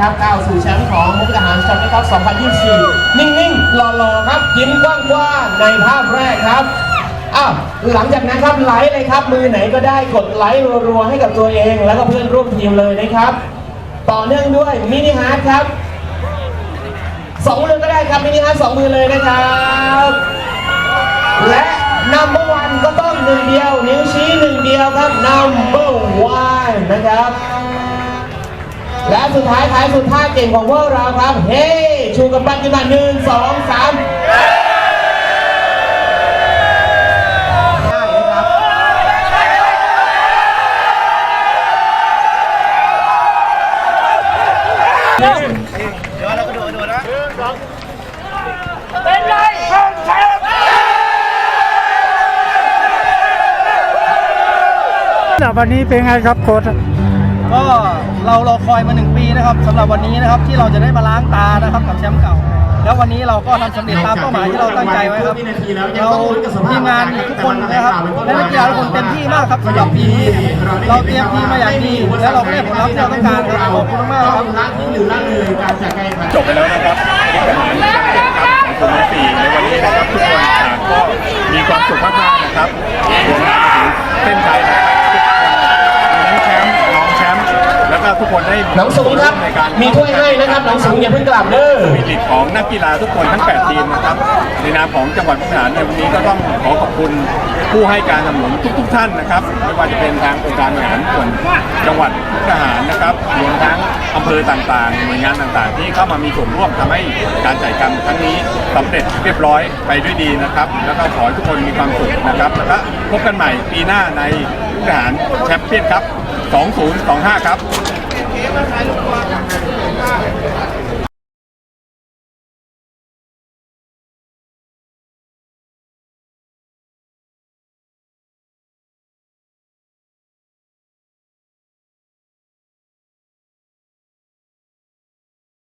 ครับก้าวสู่แชมป์ของมุกดาหารแชมป์นครับ2024 นิ่งๆหล่อๆครับยิ้มกว้างๆในภาพแรกครับอ้าวหลังจากนั้นครับไลค์เลยครับ มือไหนก็ได้กดไลค์รัวๆให้กับตัวเอง แล้วก็เพื่อนร่วมทีมเลยนะครับ ต่อเนื่องด้วยมินิฮาร์ดครับสองมือก็ได้ครับมินิฮาร์ดสองมือเลยนะครับ และนัมเบอร์วันก็ต้องหนึ่งเดียว นิ้วชี้หนึ่งเดียวครับนัมเบอร์วันนะครับ และสุดท้ายท้ายสุดท้ายเก่งของพวกเราครับ เฮ้ ชูกำปั้นขึ้นมาหนึ่งสองสามได้นะครับเป็นไรแชมป์แต่วันนี้เป็นไงครับโค้ช ก็เรารอคอยมาหนึ่งปีนะครับสำหรับวันนี้นะครับที่เราจะได้มาล้างตานะครับกับแชมป์เก่า แล้ววันนี้เราก็ทำสำเร็จตามเป้าหมายที่เราตั้งใจไว้ครับเราทีมงานทุกคนนะครับและนักกีฬาทุกคนเต็มที่มากครับสำหรับปีนี้เราเตรียมทีมมาอย่างดีและเราก็ได้ผลลัพธ์ที่เราต้องการครับขอบคุณมากๆครับละทิ้งหรือละเลยการจัดการแข่งขันจบไปแล้วนะครับที่ทหารครับของกรมสี่ในวันนี้นะครับทุกคนต่างก็มีความสุขมากๆนะครับรวมมาถึงเส้นชัยนะครับทุกคนทั้งแชมป์รองแชมป์ แล้วก็ทุกคนได้น้องสูงครับ ในการมีถ้วยให้นะครับน้องสูงอย่าเพิ่งกลับเด้อ มีลิตของนักกีฬาทุกคนทั้ง 8 ทีมนะครับในนามของจังหวัดมุกดาหารในวันนี้ก็ต้องขอขอบคุณผู้ให้การสนับสนุนทุกๆท่านนะครับไม่ว่าจะเป็นทางองค์การบริหารส่วนจังหวัดมุกดาหารนะครับรวมทั้งอำเภอต่างๆหน่วยงานต่างๆ ที่เข้ามามีส่วนร่วมทำให้การจ่ายกรรมครั้งนี้สำเร็จเรียบร้อยไปด้วยดีนะครับ แล้วก็ขอให้ทุกคนมีความสุขนะครับแล้วก็พบกันใหม่ปีหน้าในมุกดาหารแชมเปี้ยนครับ 2025 ครับ કેવા ચાલુ